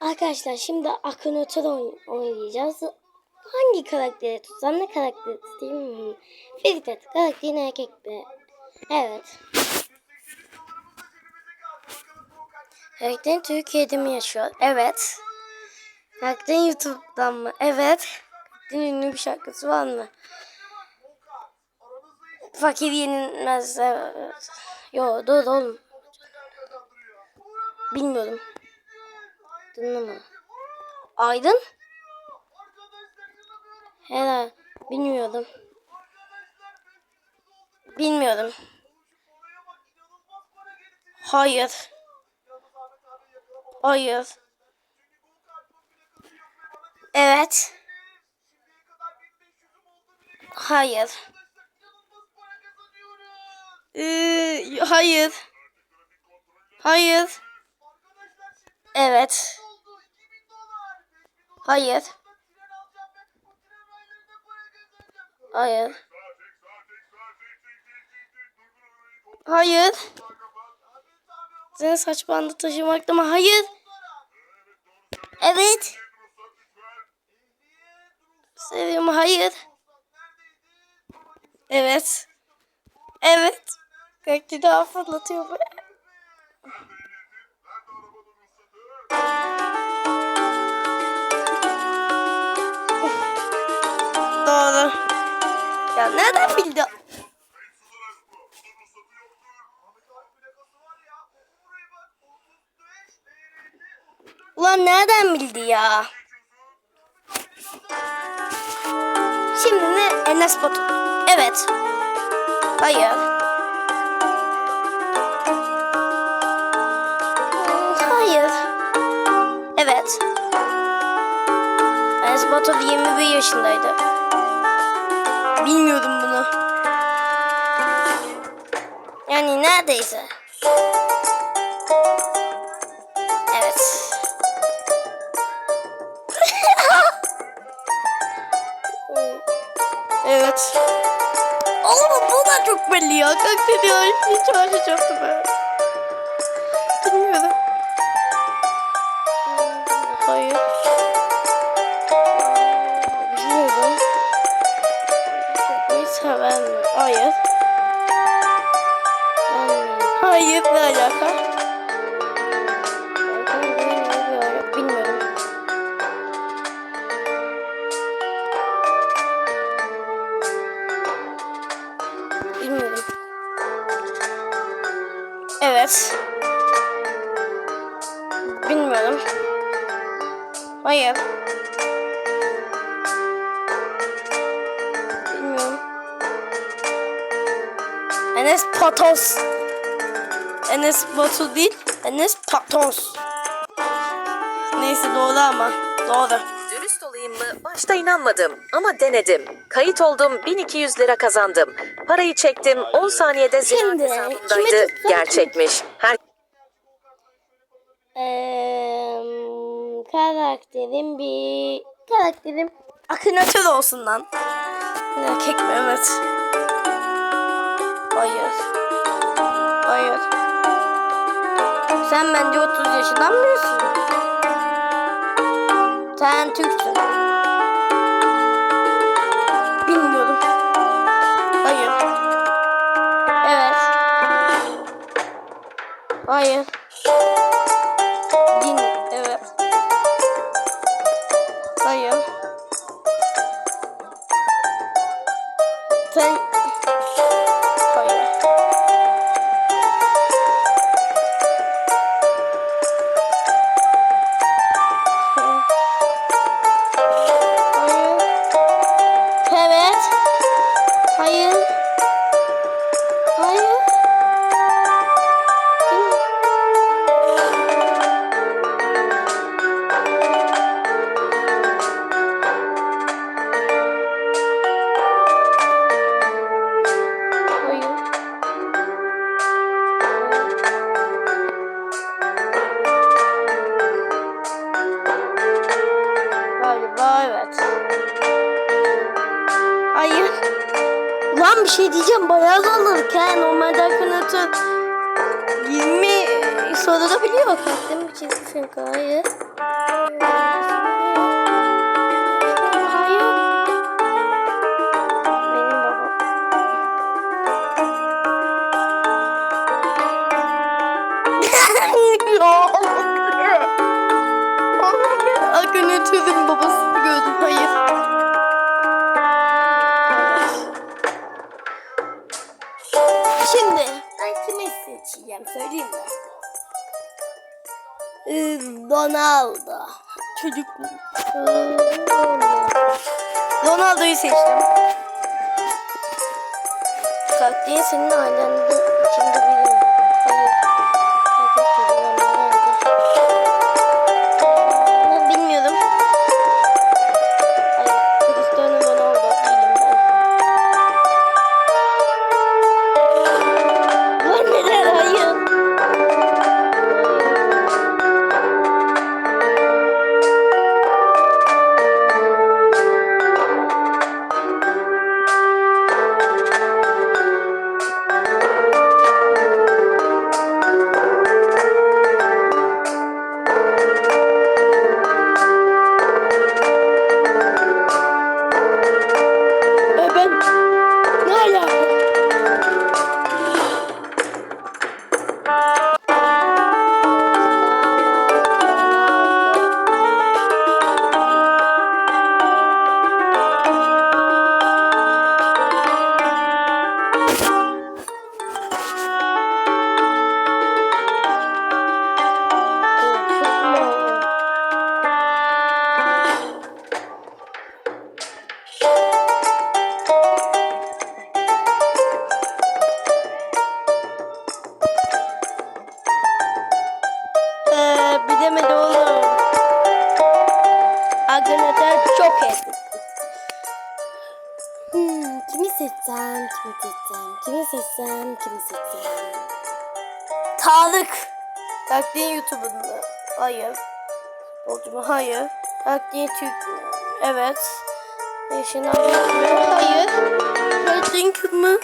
Arkadaşlar şimdi Akhenaten oyn- oynayacağız. Hangi karakteri tutsam ne karakteri tutayım? Hmm. Fikret karakterin erkek mi? Evet. Karakterin Türkiye'de mi yaşıyor? Evet. Karakterin YouTube'dan mı? Evet. Karakterin ünlü bir şarkısı var mı? Fakir yenilmez. Yo dur oğlum. Bilmiyorum. Dinleme. Aydın? Helal. Bilmiyordum. Bilmiyorum. Hayır. Hayır. Evet. Hayır. Ee, hayır. Hayır. Evet. Hayır. Hayır. Hayır. Senin saç bandı taşımakta mı? Hayır. Evet. Seviyorum. Hayır. Evet. Evet. Gökçe daha fırlatıyor bu. Doğru. Ya nereden bildi? Ulan nereden bildi ya? Şimdi ne? Enes Batur. Evet. Hayır. Hayır. Evet. Enes Batur 21 yaşındaydı. Bilmiyordum bunu. Yani neredeyse. Evet. evet. Oğlum bu da çok belli ya. Kalk ya. Hiç uğraşacaktım Enes Patos. Enes Batu değil. Enes Patos. Neyse doğru ama. Doğru. Dürüst olayım mı? Başta inanmadım ama denedim. Kayıt oldum 1200 lira kazandım. Parayı çektim 10 saniyede ziraat Şimdi, kime tutsam? Gerçekmiş. Her Eee karakterim bir karakterim Akınatör olsun lan. Erkek mi? Evet. Hayır. Hayır. Sen bence 30 yaşından büyüksün. Sen Türksün. Bilmiyorum. Hayır. Evet. Hayır. Biliyor. Kalktım bir çizgi film. Hayır. Benim babam. Akınatörün babasını gördüm. Hayır. Ronaldo. Çocuk mu? Ronaldo'yu seçtim. Kalktiğin senin ailende içinde biri Tarık. Taktiğin YouTube'unda. Hayır. Oldu mu? Hayır. Taktiğin Türk? Evet. Mü? Hayır. Taktiğin Kürt mü?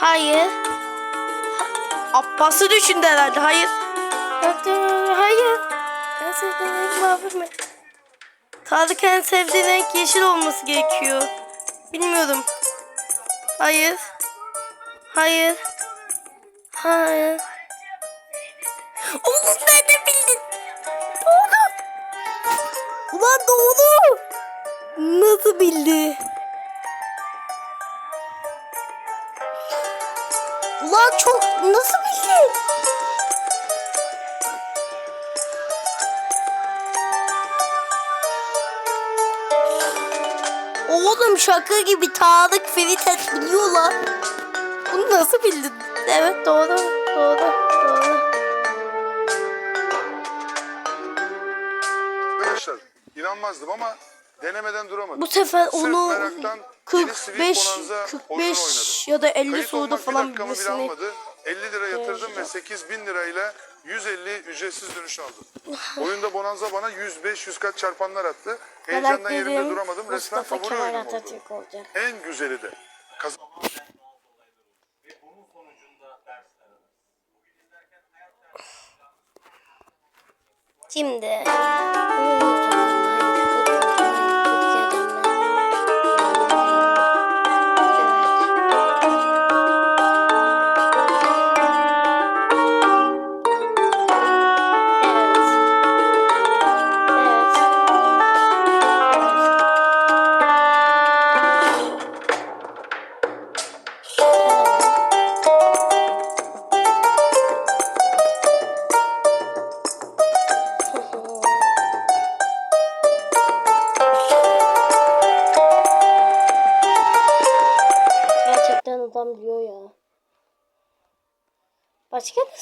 Hayır. Ha- Abbas'ı düşündü herhalde. Hayır. Hayır. En sevdiğin renk mavi mi? Tarık en sevdiği renk yeşil olması gerekiyor. Bilmiyorum. Hayır. Hayır. Hayır. Oğlum ben de bildin. Doğru. Ulan doğru. Nasıl bildi? Çok nasıl bildi? Oğlum şaka gibi Tarık Feritet biliyorlar. Bunu nasıl bildin? Evet doğru. Doğru. Doğru. Arkadaşlar inanmazdım ama denemeden duramadım. Bu sefer Sırf onu meraktan yeni Sweet 45 Bonanza oyununu 45 oynadım. Ya da 50 Kayıt olmak bir falan dakikamı bile bilmesini almadı. 50 lira yatırdım ve 8000 lirayla 150 ücretsiz dönüş aldım. Oyunda Bonanza bana 105 100 kat çarpanlar attı. Heyecandan yerimde duramadım. Resmen Mustafa favori Kemal oyunum oldu. Atatürk olacak. En güzeli de. Kaz- Şimdi.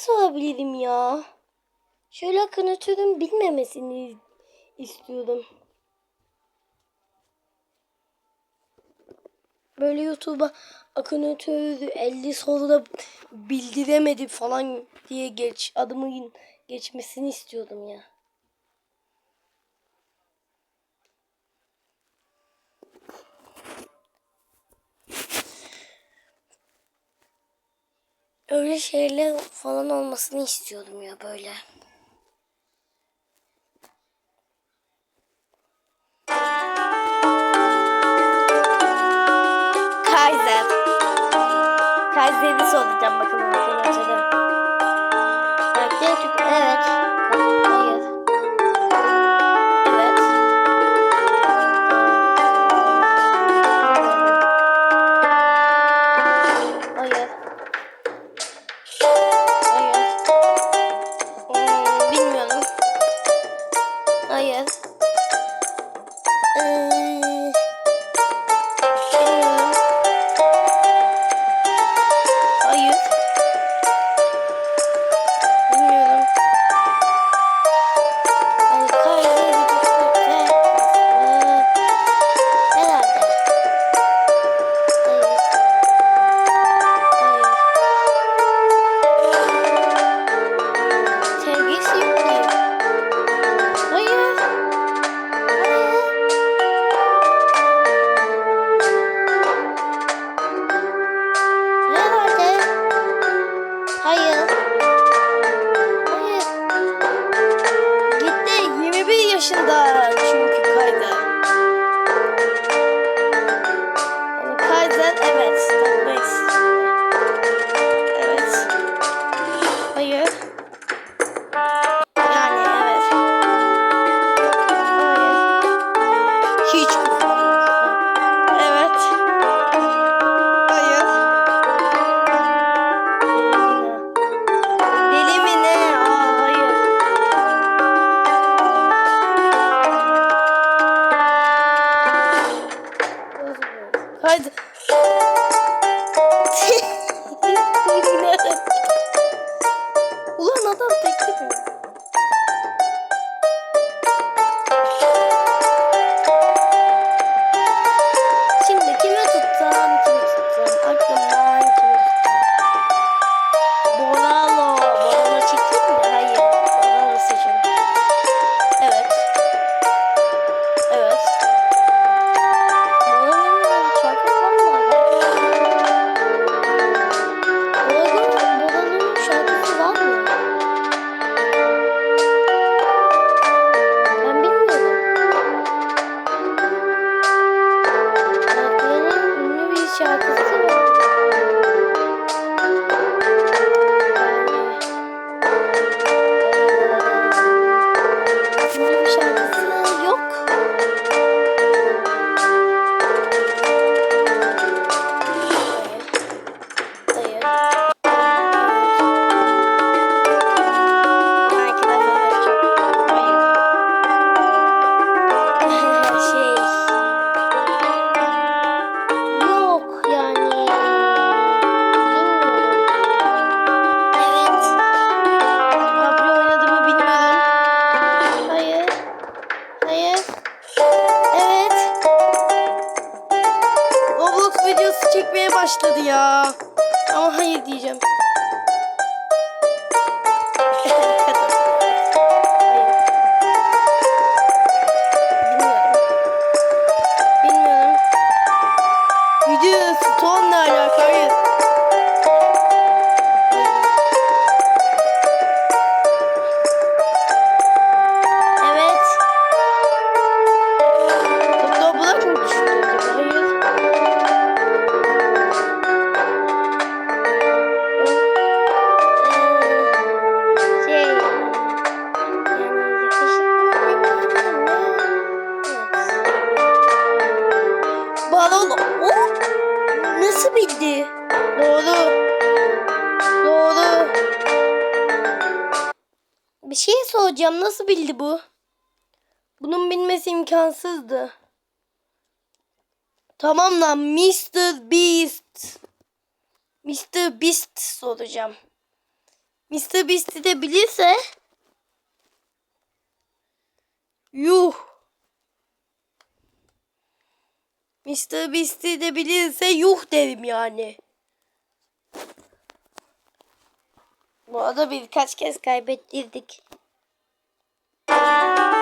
nasıl alabilirim ya? Şöyle akın açıyordum bilmemesini istiyordum. Böyle YouTube'a akın ötürü 50 soruda bildiremedi falan diye geç adımın geçmesini istiyordum ya. öyle şeyler falan olmasını istiyordum ya böyle. şey soracağım. Nasıl bildi bu? Bunun bilmesi imkansızdı. Tamam lan Mr. Beast. Mr. Beast soracağım. Mr. Beast'i de bilirse Yuh. Mr. Beast'i de bilirse yuh derim yani. Bu arada birkaç kez kaybettirdik. Hayır.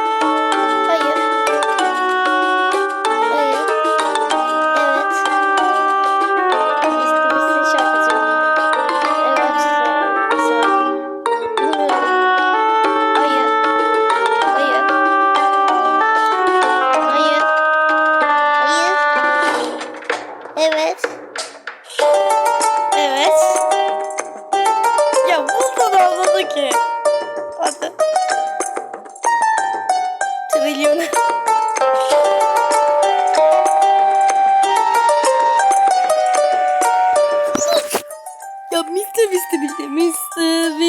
Ya Mr. Beast bildi. Mr.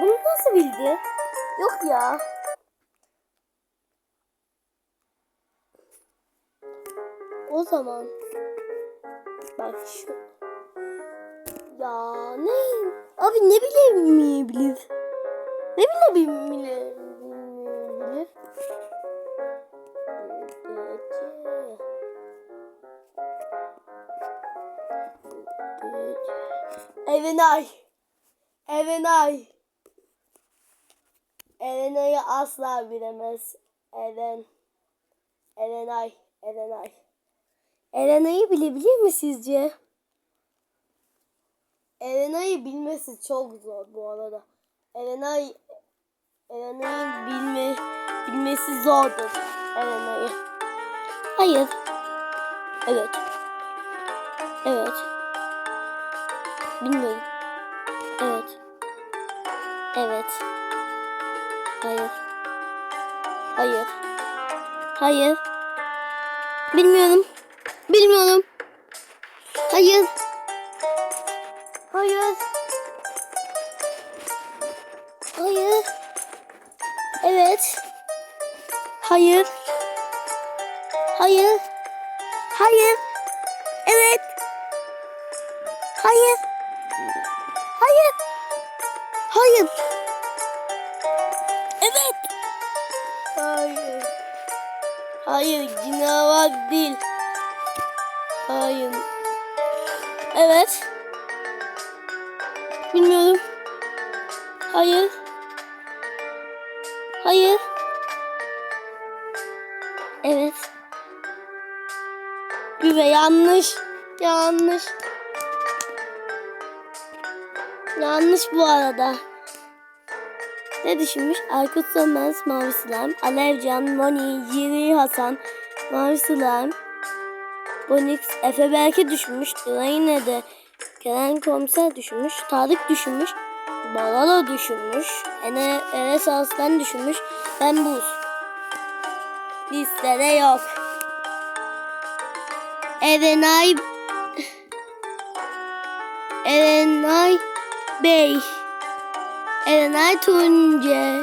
Bunu nasıl bildi? Yok ya. O zaman bak şu ya ne abi ne bilemeyebilir? Ne bilebilir? Erenay. Erenay. Erenay'ı asla bilemez. Eren. Erenay. Erenay. Erenay'ı bilebilir mi sizce? Erenay'ı bilmesi çok zor bu arada. Erenay Erenay'ın bilme bilmesi zordur. Erenay'ı. Hayır. Evet. Evet. Bilmiyorum. Bilmiyorum. Bilmiyorum. Hayır. Hayır. Hayır. Evet. Hayır. Hayır. Hayır. Hayır. Evet. Güve yanlış. Yanlış. Yanlış bu arada. Ne düşünmüş? Aykut Sönmez, Mavi Slime, Alevcan, Moni, Yiri Hasan, Mavi Slime, Bonix, Efe Berke düşmüş. Yine de Kerem Komiser düşünmüş. Tarık düşünmüş. Balalo düşünmüş. Ene, Enes Aslan düşünmüş. Ben Buz. Listede yok. Erenay Erenay Bey Erenay Tunce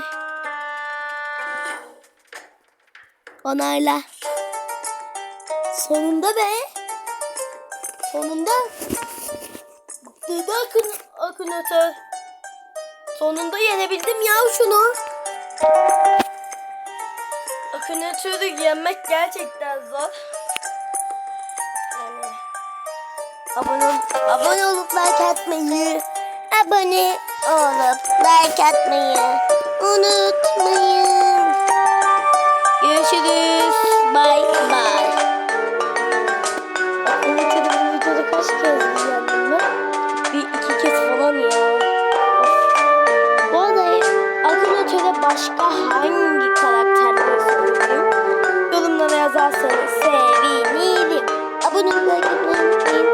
Onayla Sonunda be Sonunda Dede akın, akınatör Sonunda yenebildim ya şunu Akınatörü yenmek gerçekten zor yani abone, abone olup like atmayı, abone olup like atmayı unutmayın. Görüşürüz. Bye bye. Akıllı bu videoda kaç kez başka hangi karakterleri söyleyeyim? Yorumlara yazarsanız sevinirim. Abone olmayı unutmayın.